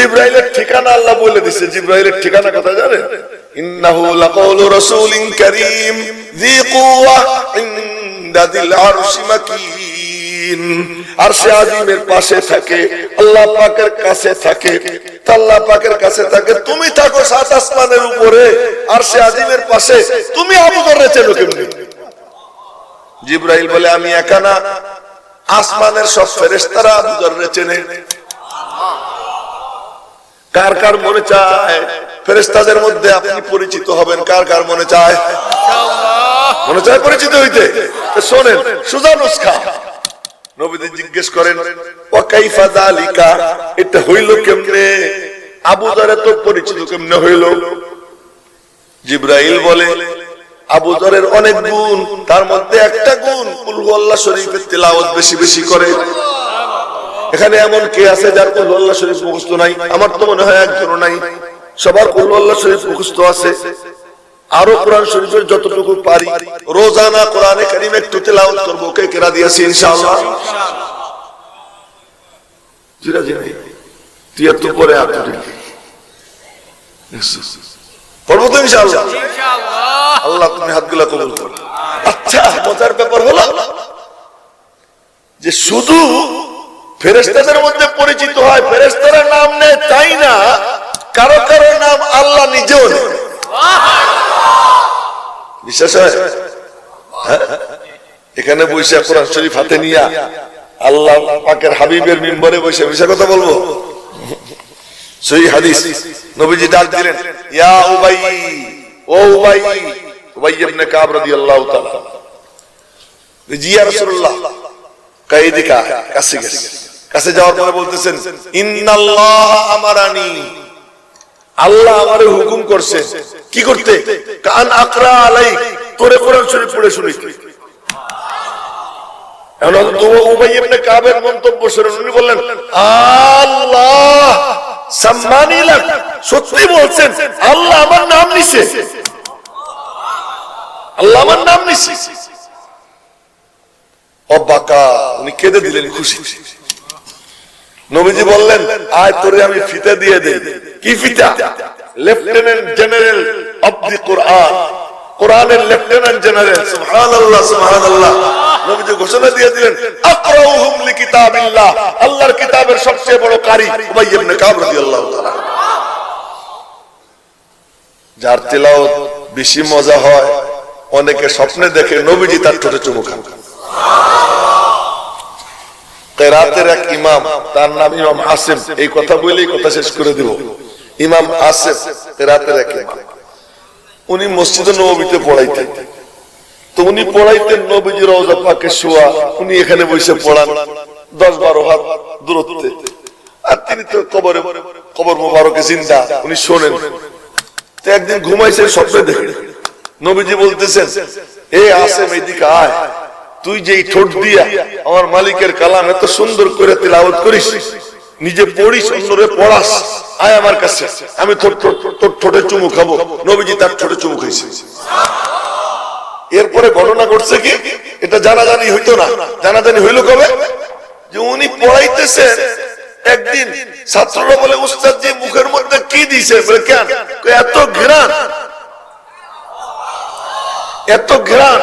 জিব্রাইলের ঠিকানা আল্লাহ বলে দিছে। জিব্রাইলের ঠিকানা কথা জানেন ইন্নাহু লাকাউলু রাসূলিন কারীম। যী কুওয়া ইনদা যিল আরশি মাকিন। আরশে আজিমের পাশে থাকে, আল্লাহ পাকের কাছে থাকে। আল্লাহ পাকের কাছে থাকে, তুমি থাকো সাত আসমানের উপরে। আরশে আজিমের পাশে, তুমি আবু বকর চেনো কেমনে জিব্রাইল বলে, আমি একা না। আসমানের সব ফেরেশতারা আবু বকর চেনে কার কার মনে চায়? ফেরেস্তাদের মধ্যে আপনি পরিচিত হবেন কার কার মনে চায়? মনে চায় পরিচিত হইতে? শোনেন সুজা নুসখা। জিজ্ঞেস করেন যালিকা? এটা হইল কেমনে? আবু দরে তো পরিচিত কেমনে হইল? জিব্রাইল বলে আবু দরের অনেক গুণ তার মধ্যে একটা গুণ কুল আল্লাহ শরীফের তেলাওয়াত বেশি বেশি করে। এখানে এমন কে আছে যার কুল আল্লাহ শরীফ মুখস্থ নাই? আমার তো মনে হয় একজনও নাই। সবার কুল আল্লাহ শরীফ মুখস্থ আছে। আরও কোরআন শরীফের যতটুকু পারি, রোজানা কোরআনে কারিম একটু তেলাওয়াত করব। কে কেরা দিয়েছি ইনশাআল্লাহ? জিরা জিরা তুই একটু পরে তুলি পড়ব তো ইনশাআল্লাহ। আল্লাহ তুমি হাতগুলা কবুল করো। আচ্ছা মজার ব্যাপার হলো যে শুধু ফেরেস্তাদের মধ্যে পরিচিত হয়। ফেরেস্তারা নাম নেয় তাই না কারও কারও নাম আল্লাহ নিজেও বিশ্বাস হয়? হ্যাঁ? এখানে বসে কোরআন শরীফ হাতে নিয়া আল্লাহ পাকের হাবিবের মিম্বরে বসে বসে কথা বলব। সহি হাদিস। নবীজি ডাক দিলেন, ইয়া উবাই, ও উবাই উবাই ইবনে কাব রাদিয়াল্লাহু তাআলা। জি ইয়া রাসূলুল্লাহ। কাইদিকা কাছে গেছে। কাছে যাওয়ার পরে বলতেছেন, ইন্নাল্লাহ আমারানি। আল্লাহ আমারে হুকুম করছে। কি করতে? কান আকরা আলাই তোরে কোরআন শরীফ পড়ে সম্মানী সত্যি বলছেন, আল্লাহ আমার নাম আল্লাহ আমার নাম অবাকা, উনি কেঁদে দিলেন খুশি নবীজি বললেন আয় তোরে আমি ফিতা দিয়ে দেই। কি ফিতা? Lieutenant general of the Quran কোরআনের লেফটেন্যান্ট জেনারেল সুবহানাল্লাহ সুবহানাল্লাহ। নবীজি ঘোষণা দিয়ে দিলেন আকরাউহুম লিকিতাবিল্লাহ। আল্লাহর কিতাবের সবচেয়ে বড় কারি উবাই ইবনে কাব রাদিয়াল্লাহু তাআলা। যার তেলাওয়াত বেশি মজা হয় অনেকে স্বপ্নে দেখে নবীজি তার ঠোঁটে চুমু খান। কেরাতের এক ইমাম, তার নাম ইমাম এই কথা বলেই কথা শেষ করে ইমাম কেরাতের এক ইমাম। উনি নবীতে পড়াইতেন। তো উনি পড়াইতেন নবীজি রওজা পাকে শোয়া। উনি এখানে বসে পড়ান দশ বারো হাত দূরত্বে। আর তিনি তো কবরে কবর মোবারকে জিন্দা। উনি শোনেন। তো একদিন ঘুমাইছে, স্বপ্নে দেখে। নবীজি বলতেছেন, এ আসেম এইদিকে আয়। তুই যে ঠোঁট দিয়া আমার মালিকের কালাম এত সুন্দর করে তেলাওয়াত করিস, নিজে পড়িস, অন্যরে পড়াস, আয় আমার কাছে, আমি তোর ঠোঁটে চুমু খাব। নবীজি তার ঠোঁটে চুমু খাইছে। এরপরে ঘটনা ঘটছে কি? এটা জানাজানি হইতো না। জানাজানি হইল কবে? যে উনি পড়াইতেছেন একদিন, ছাত্ররা বলে উস্তাদ যে মুখের মধ্যে কি দিছে? বলে, কেন? এত ঘৃণান এত ঘৃণান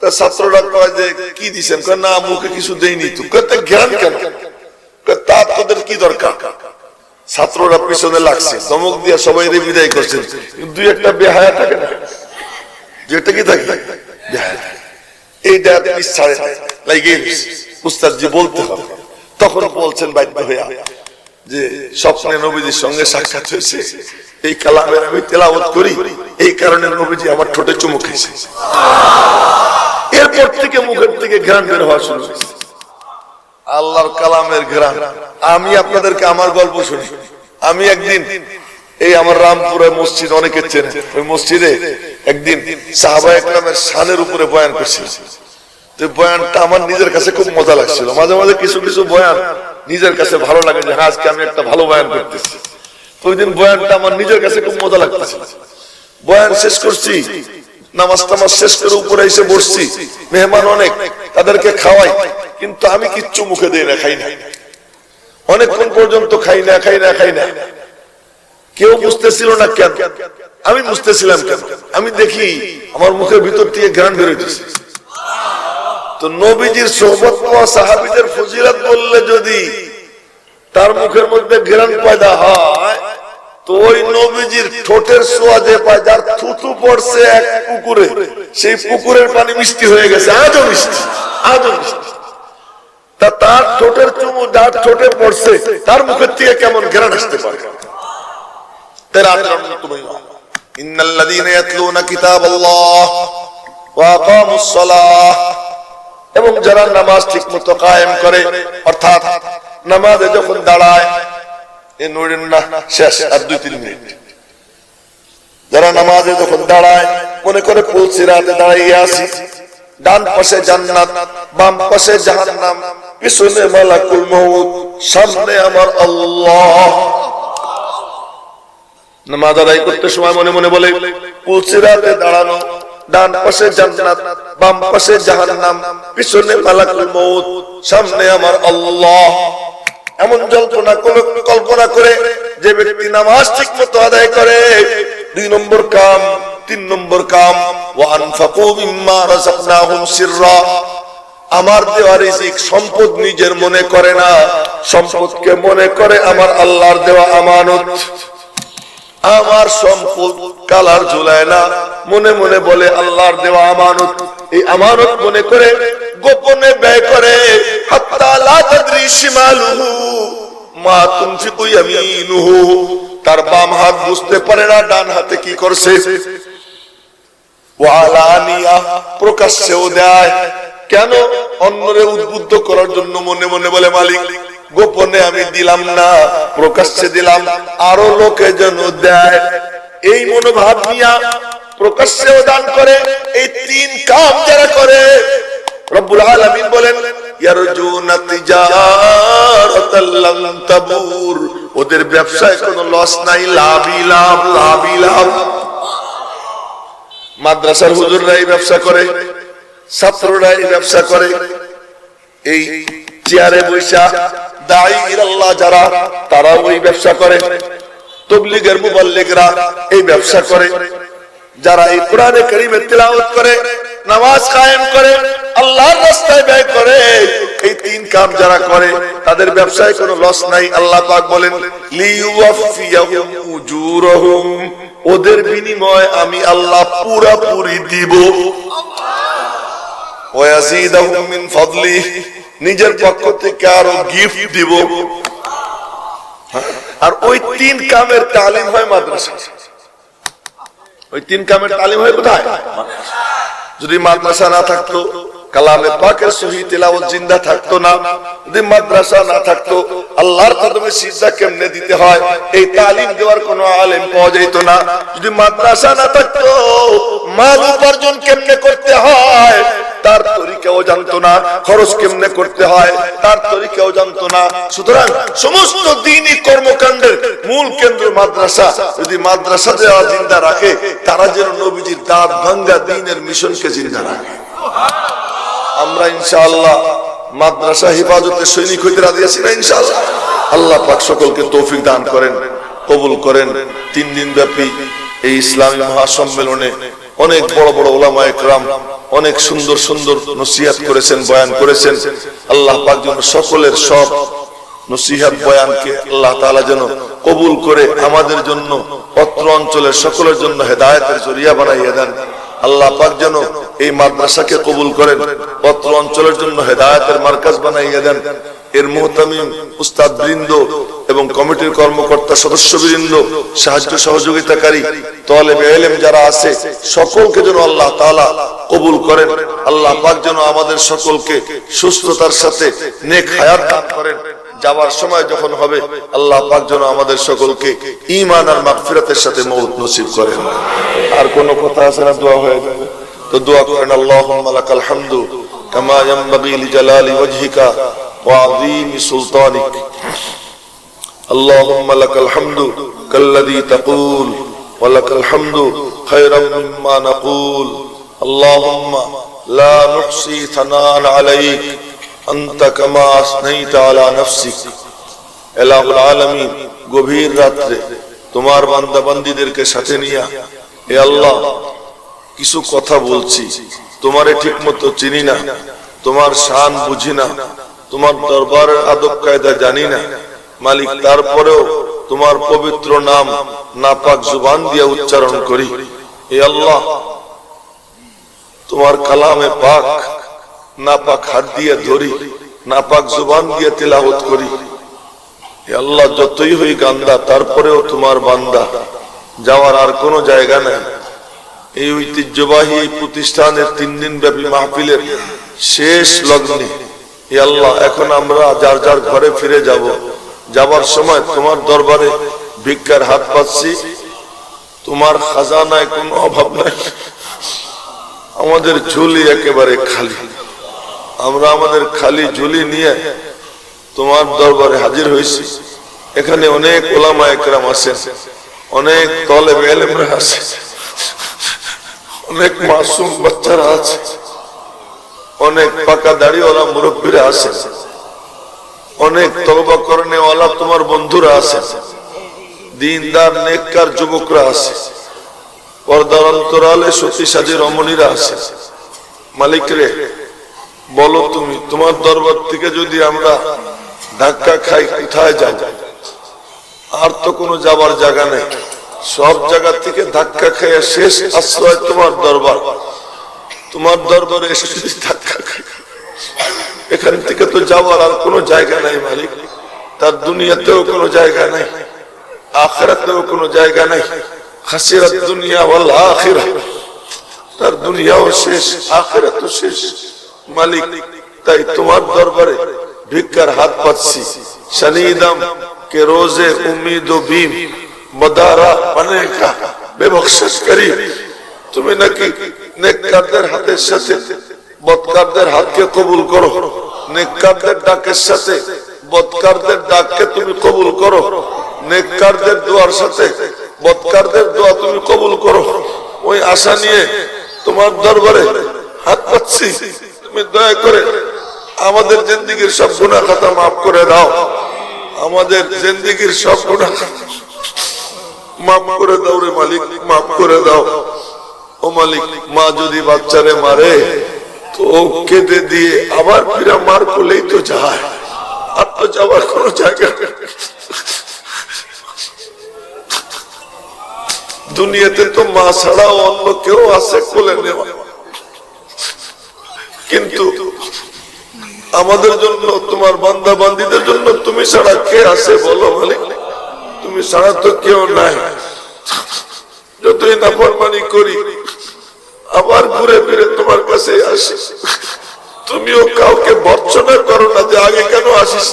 তা ছাত্ররা কয় যে, কি দিছেন? না, মুখে কিছু দেয়নি তো। জ্ঞান কেন? তা কি দরকার? ছাত্ররা পিছনে লাগছে। ধমক দিয়ে সবাই রে বিদায় করছেন। দুই একটা বেহায়া থাকে না। যেটা কি থাকে? এইটা লাগে উস্তাদ জি বলতে হবে। তখন বলছেন বাধ্য হইয়া যে, স্বপ্নে নবীজির সঙ্গে সাক্ষাৎ হয়েছে। এই কালামের আমি তেলাওয়াত করি। এই কারণে নবীজি আমার ঠোঁটে চুমু খেয়েছে। এরপর থেকে মুখের থেকে ঘ্রাণ বের হওয়া শুরু হয়েছে আল্লাহর কালামের ঘ্রাণ। আমি আপনাদেরকে আমার গল্প শুনি। আমি একদিন এই আমার রামপুরের মসজিদ অনেকে চেনে। ওই মসজিদে একদিন সাহাবা একরামের শানের উপরে বয়ান করছিল তো বয়ানটা আমার নিজের কাছে খুব মজা লাগছিল। মাঝে মাঝে কিছু কিছু বয়ান নিজের কাছে ভালো লাগে যে হ্যাঁ, আজকে আমি একটা ভালো বয়ান করতেছি। ওই দিন বয়ানটা আমার নিজের কাছে খুব মজা লাগতেছিল বয়ান শেষ করছি। নামাজ টামাজ শেষ করে উপরে এসে বসছি। মেহমান অনেক, তাদেরকে খাওয়াই। কিন্তু আমি কিচ্ছু মুখে দিই না খাই না। অনেকক্ষণ পর্যন্ত খাই না খাই না খাই না। কেউ বুঝতেছিল না কেন? আমি বুঝতেছিলাম কেন? আমি দেখি আমার মুখের ভিতর থেকে গ্রান বেরোইতেছে তো নবীজির সোহবত পাওয়া সাহাবিদের ফজিলত বললে যদি তার মুখের মধ্যে গ্রান পয়দা হয় ওই নবীজির ঠোঁটের সোয়া যে পায়, যার থুতু পড়ছে এক পুকুরে। সেই পুকুরের পানি মিষ্টি হয়ে গেছে। আজও মিষ্টি আজও মিষ্টি। তা তার ঠোঁটের চুমু যার ঠোঁটে পড়ছে, তার মুখের থেকে কেমন ঘেরান আসতে পারে? তার আচরণ তুমি ইন্নাল্লাযীনা ইয়াতলুনা কিতাবাল্লাহ ওয়া এবং যারা নামাজ ঠিকমতো কায়েম করে, অর্থাৎ নামাজে যখন দাঁড়ায় শেষ দুই, তিন যারা নামাজে যখন দাঁড়ায়, মনে করে পৌঁছে রাতে দাঁড়াইয়ে আসি ডান পাশে জান্নাত, বাম পাশে জাহান্নাম, পিছনে মালাকুল মউত, সামনে আমার আল্লাহ। নামাজ সময় মনে মনে বলে পুলসিরাতে দাঁড়ানো। ডান পাশে জান্নাত, বাম পাশে জাহান্নাম, পিছনে মালাকুল মউত, সামনে আমার আল্লাহ। এমন জল্পনা কল্পনা করে যে ব্যক্তি নামাজ ঠিক মতো আদায় করে। দুই নম্বর কাম, তিন নম্বর কাম আমার দেওয়া রিজিক সম্পদ নিজের মনে করে না, সম্পদকে মনে করে আমার আল্লাহর দেওয়া আমানত। আমার সম্পদ কালার ঝুলায় না। মনে মনে বলে, আল্লাহর দেওয়া আমানত। এই আমানত মনে করে গোপনে ব্যয় করে। মা তার বাম হাত বুঝতে পারে না, ডান হাতে কি করছে। প্রকাশ্যেও দেয়। কেন? অন্যরে উদ্বুদ্ধ করার জন্য মনে মনে বলে, মালিক গোপনে আমি দিলাম না, প্রকাশ্যে দিলাম, আরও লোকে যেন দেয়। এই মনোভাব নিয়া প্রকাশ্যেও দান করে, এই তিন কাম যারা করে, রব্বুল আলামিন বলেন ওদের ব্যবসায় কোনো লস নাই লাভ লাভ। মাদ্রাসার এই ব্যবসা করে, ছাত্ররা ব্যবসা করে। এই চেয়ারে বৈশা যারা তারা ওই ব্যবসা করে। তবলিগের মুবাল্লিগরা এই ব্যবসা করে। যারা এই করে, নামাজ কায়েম করে, আল্লাহর রাস্তায় ব্যয় করে, এই তিন কাম যারা করে, তাদের ব্যবসায় কোনো লস নাই, আল্লাহ পাক বলেন ওদের বিনিময় আমি আল্লাহ পুরাপুরি দিব। নিজের পক্ষ থেকে আরও গিফট দিব। আর ওই তিন কামের তালিম হয় মাদ্রাসা। ওই তিন কামের তালিম হয় কোথায়? যদি মাদ্রাসা না থাকতো, কালামে পাকের সহি তেলাওয়াত জিন্দা থাকতো না। যদি মাদ্রাসা না থাকতো, আল্লাহর কদমে সিজদা কেমনে দিতে হয়? এই তালিম দেওয়ার কোনো আলেম পাওয়া যেত না। যদি মাদ্রাসা না থাকতো মাল উপার্জন কেমনে করতে হয়? তার তরিকাও জানতো না, খরচ কেমনে করতে হয়, তার তরিকাও জানতো না। সুতরাং সমস্ত দিনই কর্মকাণ্ডের মূল কেন্দ্র মাদ্রাসা। যদি মাদ্রাসা দেওয়া জিন্দা রাখে, তারা যেন নবীজির দাঁত ভাঙ্গা দিনের মিশনকে জিন্দা রাখে। আমরা ইনশাআল্লাহ মাদ্রাসা হেফাজতে সৈনিক হইতে রাজি আছি না ইনশাআল্লাহ? আল্লাহ পাক সকলকে তৌফিক দান করেন, কবুল করেন। তিন দিন ব্যাপী এই ইসলামী মহাসম্মেলনে অনেক বড় বড় ওলামায় ক্রাম অনেক সুন্দর সুন্দর নসিহাত করেছেন, বয়ান করেছেন। আল্লাহ যেন সকলের সব নসিহাত বয়ানকে আল্লাহ তালা যেন কবুল করে আমাদের জন্য অত্র অঞ্চলের সকলের জন্য হেদায়তের জরিয়া বানাইয়া দেন। আল্লাহ পাক যেন এই মাদ্রাসাকে কবুল করেন অত্র অঞ্চলের জন্য হেদায়েতের মার্কাজ বানাইয়া দেন। এর মুহতামিম উস্তাদ বৃন্দ এবং কমিটির কর্মকর্তা সদস্য বৃন্দ, সাহায্য সহযোগিতাকারী, তলেব এলেম যারা আছে, সকলকে যেন আল্লাহ তাআলা কবুল করেন। আল্লাহ পাক যেন আমাদের সকলকে সুস্থতার সাথে নেক হায়াত দান করেন। যাওয়ার সময় যখন হবে আল্লাহ পাক যেন আমাদের সকলকে ঈমান আর মাগফিরাতের সাথে মৌত নসিব করেন আর কোন কথা আছে না দোয়া হয়ে যাবে তো দোয়া করেন আল্লাহুম্মা লাকাল হামদু কামা ইয়ানবাগি লিজালালি ওয়াজহিকা ওয়া আযীমি সুলতানিক اللهم لك الحمد كالذي تقول ولك الحمد خيرا مما نقول اللهم لا نحصي ثناء عليك أنت كما أثنيت على نفسك এলাহুল আলমিন গভীর রাত্রে তোমার বান্দা বান্দিদেরকে সাথে নিয়া এ আল্লাহ কিছু কথা বলছি তোমারে ঠিক মতো চিনি না তোমার শান বুঝি না তোমার দরবারের আদব কায়দা জানি না মালিক তারপরেও তোমার পবিত্র নাম নাপাক জুবান দিয়ে উচ্চারণ করি এ আল্লাহ তোমার কালামে পাক নাপাক হাত দিয়ে ধরি, নাপাক জুবান দিয়ে তিলাওয়াত করি। আল্লাহ, যতই হই গান্দা, তারপরেও তোমার বান্দা। যাওয়ার আর কোনো জায়গা নাই। এই ঐতিহ্যবাহী প্রতিষ্ঠানের তিন দিন ব্যাপী মাহফিলের শেষ লগ্নে। আল্লাহ, এখন আমরা যার যার ঘরে ফিরে যাব। যাবার সময় তোমার দরবারে ভিক্ষার হাত পাচ্ছি। তোমার খাজানায় কোনো অভাব নাই। আমাদের ঝুলি একেবারে খালি। আমরা আমাদের খালি ঝুলি নিয়ে তোমার দরবারে হাজির হয়েছি। এখানে অনেক ওলামা একরাম আছেন, অনেক তলে বেলেমরা আছে, অনেক মাসুম বাচ্চারা আছে, অনেক পাকা দাড়িওয়ালা মুরব্বীরা আছে, অনেক তলবা করণে ওয়ালা তোমার বন্ধুরা আছে, দিনদার, নেককার যুবকরা আছে, পর্দার অন্তরালে সতী সাজী রমণীরা আছে। মালিক রে বলো তুমি, তোমার দরবার থেকে যদি আমরা ধাক্কা খাই, কোথায় যাব? আর তো কোনো যাবার জায়গা নেই। সব জায়গা থেকে ধাক্কা খাইয়া শেষ আশ্রয় তোমার দরবার। তোমার দরবারে এসে যদি ধাক্কা খাই, এখান থেকে তো যাওয়ার আর কোনো জায়গা নাই মালিক। তার দুনিয়াতেও কোনো জায়গা নাই, আখরাতেও কোনো জায়গা নাই। খাসিরাত দুনিয়া ওয়াল আখিরা তার দুনিয়াও শেষ, আখেরাতও শেষ। মালিক, তাই তোমার দরবারে ভিক্ষার হাত পাচ্ছি শনিদম কে রোজে উমিদ ও ভীম, মদারা মানে অনেকা বেবকশিস করি। তুমি নাকি নেককারদের হাতের সাথে বদকারদের হাতকে কবুল করো। নেককারদের ডাকের সাথে বদকারদের ডাককে তুমি কবুল করো। নেককারদের দোয়ার সাথে বদকারদের দোয়া তুমি কবুল করো। ওই আশা নিয়ে তোমার দরবারে হাত পাচ্ছি তুমি দয়া করে আমাদের জিন্দিগির সব গুণা খাতা মাফ করে দাও। আমাদের জিন্দিগির সব গুণা মাফ করে দাও রে মালিক, মাফ করে দাও। ও মালিক, মা যদি বাচ্চারে মারে, তো কেঁদে দিয়ে আবার ফিরা মার করলেই তো যায়। আর তো যাওয়ার কোনো জায়গা দুনিয়াতে তো মা ছাড়াও অন্য কেউ আছে কোলে নেওয়া। কিন্তু আমাদের জন্য, তোমার বান্দা বান্দিদের জন্য তুমি ছাড়া কে আছে বলো মালিক তুমি ছাড়া তো কেউ নাই। যতই নাফরমানি করি, আবার ঘুরে ফিরে তোমার কাছে আসি। তুমিও কাউকে ভর্সনা করো না যে আগে কেন আসিস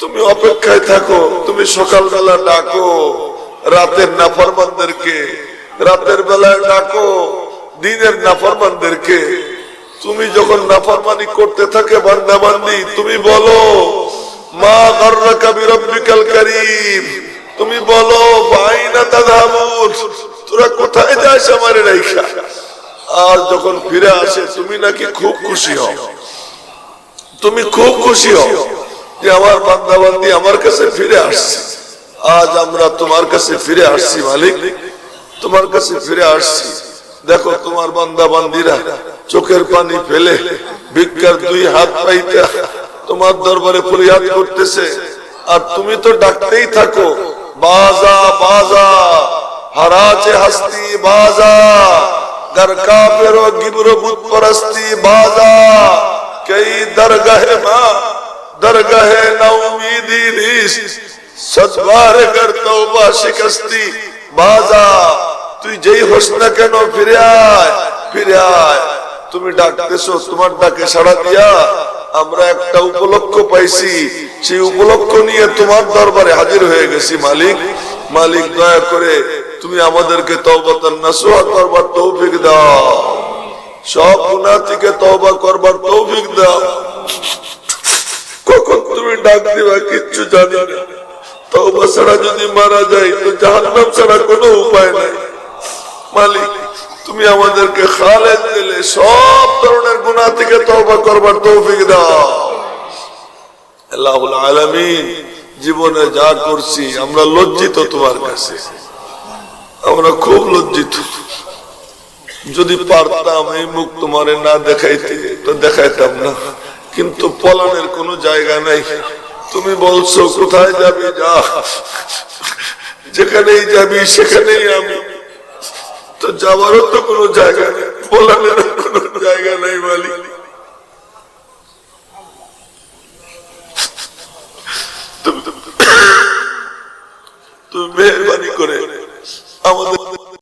তুমি অপেক্ষায় থাকো, তুমি সকালবেলা ডাকো, রাতের নাফরমানদেরকে, রাতের বেলায় ডাকো, দিনের নাফরমানদেরকে। তুমি যখন নাফরমানি করতে থাকে বান্দা বান্দি, তুমি বলো, মা গর্রাকা বিরব্বিকাল কারীম। তুমি বলো বাইনা তাযহাবুন তোরা কোথায় যাস আমারে রাইখা? আর যখন ফিরে আসে, তুমি নাকি খুব খুশি হও। তুমি খুব খুশি হও যে আমার বান্দা বান্দি আমার কাছে ফিরে আসছে। আজ আমরা তোমার কাছে ফিরে আসছি, মালিক। তোমার কাছে ফিরে আসছি। দেখো তোমার বান্দা বান্দিরা চোখের পানি ফেলে ভিক্ষার দুই হাত পাইতে তোমার দরবারে ফরিয়াদ করতেছে আর তুমি তো ডাকতেই থাকো বাজা বাজা হারাচে হাস্তি বাজা দর কাফেরো গিবরো বুত পরস্তি বাজা কই দরগাহে মা দরগাহে নউমিদি রিস সজবার কর তওবা শিকস্তি বাজা তুই যেই হোস না কেন, ফিরে আয় ফিরে আয়। তুমি ডাকতেছো, তোমার ডাকে সাড়া দিয়া আমরা একটা উপলক্ষ পাইছি। সেই উপলক্ষ নিয়ে তোমার দরবারে হাজির হয়ে গেছি, মালিক। মালিক, দয়া করে তুমি আমাদেরকে তওবাতান করবার তৌফিক দাও। সব গুনাহ থেকে তওবা করবার তৌফিক দাও। কখন তুমি ডাক দিবা কিচ্ছু জানি না। তওবা ছাড়া যদি মারা যায়, তো জাহান্নাম ছাড়া কোনো উপায় নাই। মালিক, তুমি আমাদেরকে খালেদ দিলে, সব ধরনের গুনাহ থেকে তওবা করবার তৌফিক দাও। আল্লাহুল আলামিন জীবনে যা করছি, আমরা লজ্জিত তোমার কাছে। আমরা খুব লজ্জিত। যদি পারতাম এই মুখ তোমারে না দেখাইতে, তো দেখাইতাম না। কিন্তু পলানের কোনো জায়গা নাই। তুমি বলছো, কোথায় যাবি? যা। যেখানেই যাবি, সেখানেই আমি। তো যাওয়ারও তো কোনো জায়গা নেই বলার কোনো জায়গা নেই মালিক। তুমি মেহরবানি করে আমাদের